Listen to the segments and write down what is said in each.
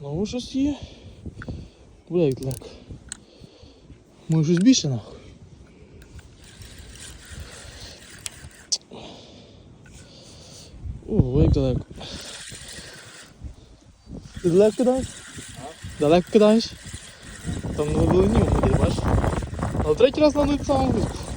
Знову щось є. Бля, як далеко. Може щось більше нахуй. О, як далеко. Ти далеко кидаєш? Далеко кидаєш? Там на волині води, бачиш? Але третій раз надо сам виску.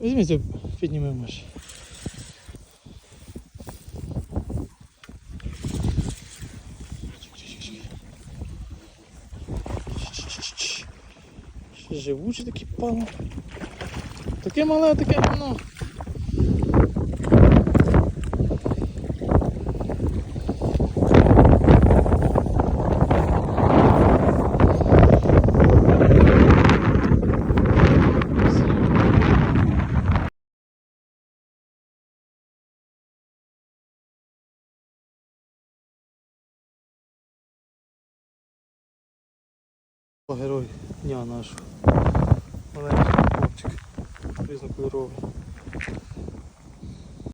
Візьміть, піднімемо. Ще живучі такі пало. Таке мале, таке ну. Герой дня нашого. Маленький хлопчик. Різнокольоровий.